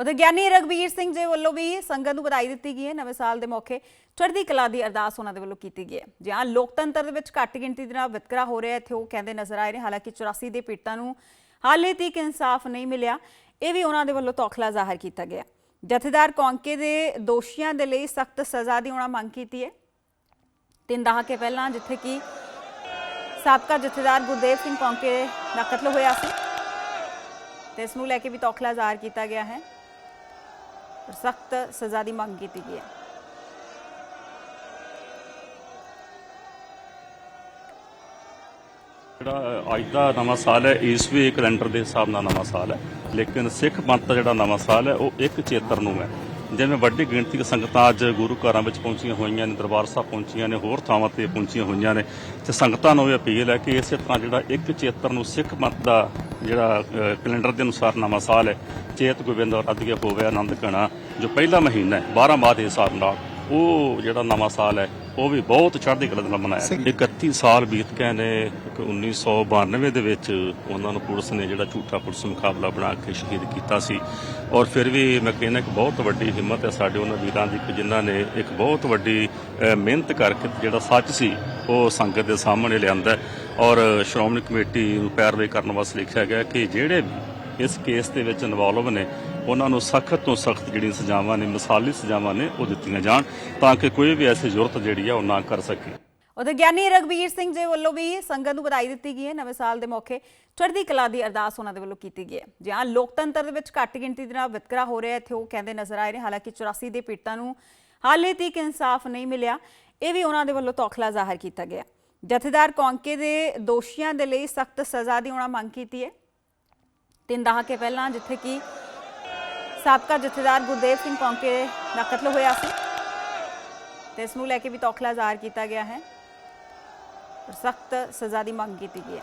ਉਧਰ ਗਿਆਨੀ ਰਗਵੀਰ ਸਿੰਘ ਜੀ ਵੱਲੋਂ ਵੀ ਸੰਗਤ ਨੂੰ ਵਧਾਈ ਦਿੱਤੀ ਗਈ ਹੈ, ਨਵੇਂ ਸਾਲ ਦੇ ਮੌਕੇ ਚੜ੍ਹਦੀ ਕਲਾ ਦੀ ਅਰਦਾਸ ਉਹਨਾਂ ਦੇ ਵੱਲੋਂ ਕੀਤੀ ਗਈ ਹੈ। ਜਿਹਾਂ ਲੋਕਤੰਤਰ ਦੇ ਵਿੱਚ ਘੱਟ ਗਿਣਤੀ ਦੇ ਨਾਲ ਵਿਤਕਰਾ ਹੋ ਰਿਹਾ ਇੱਥੇ ਉਹ ਕਹਿੰਦੇ ਨਜ਼ਰ ਆਏ ਨੇ, ਹਾਲਾਂਕਿ 84 ਦੇ ਪੀੜਤਾਂ ਨੂੰ ਹਾਲੇ ਤੱਕ ਇਨਸਾਫ ਨਹੀਂ ਮਿਲਿਆ। ਇਹ ਵੀ ਉਹਨਾਂ ਦੇ ਵੱਲੋਂ ਤੌਖਲਾ ਜ਼ਾਹਰ ਕੀਤਾ ਗਿਆ। ਜਥੇਦਾਰ ਕੌਂਕੇ ਦੇ ਦੋਸ਼ੀਆਂ ਦੇ ਲਈ ਸਖਤ ਸਜ਼ਾ ਦੀ ਉਹਨਾਂ ਮੰਗ ਕੀਤੀ ਹੈ। ਤਿੰਨ ਦਹਾਕੇ ਪਹਿਲਾਂ ਜਿੱਥੇ ਕਿ ਸਾਬਕਾ ਜਥੇਦਾਰ ਗੁਰਦੇਵ ਸਿੰਘ ਕੌਂਕੇ ਦਾ ਕਤਲ ਹੋਇਆ ਸੀ, ਤੇ ਇਸ ਨੂੰ ਲੈ ਕੇ ਵੀ ਤੌਖਲਾ ਜ਼ਾਹਰ ਕੀਤਾ ਗਿਆ ਹੈ। ਸਖਤ ਸਜ਼ਾ ਦੀ ਮੰਗ ਕੀਤੀ ਗਈ ਹੈ। ਜਿਹੜਾ ਅੱਜ ਦਾ ਨਵਾਂ ਸਾਲ ਹੈ ਈਸਵੀ ਕੈਲੰਡਰ ਦੇ ਹਿਸਾਬ ਨਾਲ ਨਵਾਂ ਸਾਲ ਹੈ। ਲੇਕਿਨ ਸਿੱਖ ਪੰਥ ਦਾ ਜਿਹੜਾ ਨਵਾਂ ਸਾਲ ਹੈ, ਉਹ ਇੱਕ ਚੇਤਰ ਨੂੰ ਹੈ। ਜਿਵੇਂ ਵੱਡੀ ਗਿਣਤੀ ਦੀ ਸੰਗਤਾਂ ਅੱਜ ਗੁਰੂ ਘਰਾਂ ਵਿੱਚ ਪਹੁੰਚੀਆਂ ਹੋਈਆਂ ਨੇ, ਦਰਬਾਰ ਸਾਹਿਬ ਪਹੁੰਚੀਆਂ ਨੇ, ਹੋਰ ਥਾਵਾਂ ਤੇ ਪਹੁੰਚੀਆਂ ਹੋਈਆਂ ਨੇ। ਤੇ ਸੰਗਤਾਂ ਨੂੰ ਇਹ ਅਪੀਲ ਹੈ ਕਿ ਇਸੇ ਤਰ੍ਹਾਂ ਜਿਹੜਾ ਇੱਕ ਚੇਤਰ ਨੂੰ ਸਿੱਖ ਪੰਥ ਦਾ ਜਿਹੜਾ ਕੈਲੰਡਰ ਦੇ ਅਨੁਸਾਰ ਨਵਾਂ ਸਾਲ ਹੈ। ਚੇਤ ਗੋਬਿੰਦ ਰੱਧਗੇ ਹੋਵੇ ਆਨੰਦ ਕਣਾ ਜੋ ਪਹਿਲਾ ਮਹੀਨਾ ਹੈ 12 ਮਾਹ ਦੇ ਹਿਸਾਬ ਨਾਲ। ਉਹ ਜਿਹੜਾ ਨਵਾਂ ਸਾਲ ਹੈ ਉਹ ਵੀ ਬਹੁਤ ਚੜ੍ਹਦੀ ਕਲਾ ਦੇ ਨਾਲ ਮਨਾਇਆ 31 ਸਾਲ ਬੀਤ ਗਏ ਨੇ ਕਿ 1992 ਦੇ ਵਿੱਚ ਉਹਨਾਂ ਨੂੰ ਪੁਲਿਸ ਨੇ ਜਿਹੜਾ ਝੂਠਾ ਪੁਲਿਸ ਮੁਕਾਬਲਾ ਬਣਾ ਕੇ ਸ਼ਹੀਦ ਕੀਤਾ ਸੀ। ਔਰ ਫਿਰ ਵੀ ਮੈਂ ਕਹਿੰਦਾ ਕਿ ਬਹੁਤ ਵੱਡੀ ਹਿੰਮਤ ਹੈ ਸਾਡੇ ਉਹਨਾਂ ਵੀਰਾਂ ਦੀ ਕਿ ਜਿਨ੍ਹਾਂ ਨੇ ਇੱਕ ਬਹੁਤ ਵੱਡੀ ਮਿਹਨਤ ਕਰਕੇ ਜਿਹੜਾ ਸੱਚ ਸੀ ਉਹ ਸੰਗਤ ਦੇ ਸਾਹਮਣੇ ਲਿਆਂਦਾ। ਔਰ ਸ਼੍ਰੋਮਣੀ ਕਮੇਟੀ ਨੂੰ ਪੈਰਵਾਈ ਕਰਨ ਵਾਸਤੇ ਲਿਖਿਆ ਗਿਆ ਕਿ ਜਿਹੜੇ ਵੀ ਇਸ ਕੇਸ ਦੇ ਵਿੱਚ ਇਨਵੋਲਵ ਨੇ, ਉਹਨਾਂ ਨੂੰ ਸਖਤ ਤੋਂ ਸਖਤ ਜਿਹੜੀਆਂ ਸਜ਼ਾਵਾਂ ਨੇ, ਮਿਸਾਲੀ ਸਜ਼ਾਵਾਂ ਨੇ, ਉਹ ਦਿੱਤੀਆਂ ਜਾਣ ਤਾਂ ਕਿ ਕੋਈ ਵੀ ਐਸੀ ਜ਼ਰੂਰਤ ਜਿਹੜੀ ਆ ਉਹ ਨਾ ਕਰ ਸਕੇ। ਉਧਰ ਗਿਆਨੀ ਰਗਵੀਰ ਸਿੰਘ ਜੀ ਵੱਲੋਂ ਵੀ ਸੰਗਤ ਨੂੰ ਵਧਾਈ ਦਿੱਤੀ ਗਈ ਹੈ ਨਵੇਂ ਸਾਲ ਦੇ ਮੌਕੇ। ਚੜ੍ਹਦੀ ਕਲਾ ਦੀ ਅਰਦਾਸ ਉਹਨਾਂ ਦੇ ਵੱਲੋਂ ਕੀਤੀ ਗਈ ਹੈ। ਜਿਹਾਂ ਲੋਕਤੰਤਰ ਦੇ ਵਿੱਚ ਘੱਟ ਗਿਣਤੀ ਦੇ ਨਾਲ ਵਿਤਕਰਾ ਹੋ ਰਿਹਾ, ਇੱਥੇ ਉਹ ਕਹਿੰਦੇ ਨਜ਼ਰ ਆਏ ਨੇ, ਹਾਲਾਂਕਿ 84 ਦੇ ਪੀੜਤਾਂ ਨੂੰ ਹਾਲੇ ਤੱਕ ਇਨਸਾਫ ਨਹੀਂ ਮਿਲਿਆ। ਇਹ ਵੀ ਉਹਨਾਂ ਦੇ ਵੱਲੋਂ ਤੌਖਲਾ ਜ਼ਾਹਰ ਕੀਤਾ ਗਿਆ। ਜਥੇਦਾਰ ਕੌਂਕੇ ਦੇ ਦੋਸ਼ੀਆਂ ਦੇ ਲਈ ਸਖਤ ਸਜ਼ਾ ਦੀ ਉਹਨਾਂ ਮੰਗ ਕੀਤੀ ਹੈ। ਤਿੰਨ ਦਹਾਕੇ ਪਹਿਲਾਂ ਜਿੱਥੇ ਕਿ ਸਾਬਕਾ ਜਥੇਦਾਰ ਗੁਰਦੇਵ ਸਿੰਘ ਕੌਂਕੇ ਦਾ ਕਤਲ ਹੋਇਆ ਸੀ। ਤੇ ਇਸ ਨੂੰ ਲੈ ਕੇ ਵੀ ਤੌਖਲਾ ਜ਼ਾਹਰ ਕੀਤਾ ਗਿਆ ਹੈ। ਸਖਤ ਸਜ਼ਾ ਦੀ ਮੰਗ ਕੀਤੀ ਗਈ ਹੈ।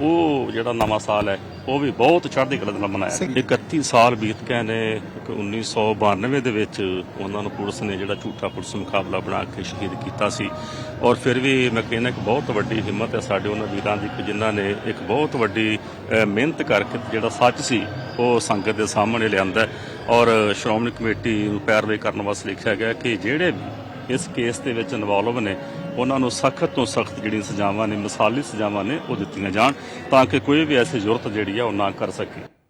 ਉਹ ਜਿਹੜਾ ਨਵਾਂ ਸਾਲ ਹੈ ਉਹ ਵੀ ਬਹੁਤ ਚੜ੍ਹਦੀ ਕਲਾ ਦੇ ਨਾਲ ਮਨਾਇਆ 31 ਸਾਲ ਬੀਤ ਗਏ ਨੇ ਕਿ 1992 ਦੇ ਵਿੱਚ ਉਹਨਾਂ ਨੂੰ ਪੁਲਿਸ ਨੇ ਜਿਹੜਾ ਝੂਠਾ ਪੁਲਿਸ ਮੁਕਾਬਲਾ ਬਣਾ ਕੇ ਸ਼ਹੀਦ ਕੀਤਾ ਸੀ। ਔਰ ਫਿਰ ਵੀ ਮੈਂ ਕਹਿੰਦਾ ਕਿ ਬਹੁਤ ਵੱਡੀ ਹਿੰਮਤ ਹੈ ਸਾਡੇ ਉਹਨਾਂ ਵੀਰਾਂ ਦੀ ਕਿ ਜਿਨ੍ਹਾਂ ਨੇ ਇੱਕ ਬਹੁਤ ਵੱਡੀ ਮਿਹਨਤ ਕਰਕੇ ਜਿਹੜਾ ਸੱਚ ਸੀ ਉਹ ਸੰਗਤ ਦੇ ਸਾਹਮਣੇ ਲਿਆਂਦਾ। ਔਰ ਸ਼੍ਰੋਮਣੀ ਕਮੇਟੀ ਨੂੰ ਪੈਰਵਾਈ ਕਰਨ ਵਾਸਤੇ ਲਿਖਿਆ ਗਿਆ ਕਿ ਜਿਹੜੇ ਇਸ ਕੇਸ ਦੇ ਵਿੱਚ ਇਨਵੋਲਵ ਨੇ ਉਹਨਾਂ ਨੂੰ ਸਖਤ ਤੋਂ ਸਖਤ ਜਿਹੜੀਆਂ ਸਜ਼ਾਵਾਂ ਨੇ, ਮਿਸਾਲੀ ਸਜ਼ਾਵਾਂ ਨੇ ਉਹ ਦਿੱਤੀਆਂ ਜਾਣ ਤਾਂ ਕਿ ਕੋਈ ਵੀ ਐਸੀ ਜ਼ਰੂਰਤ ਜਿਹੜੀ ਆ ਉਹ ਨਾ ਕਰ ਸਕੇ।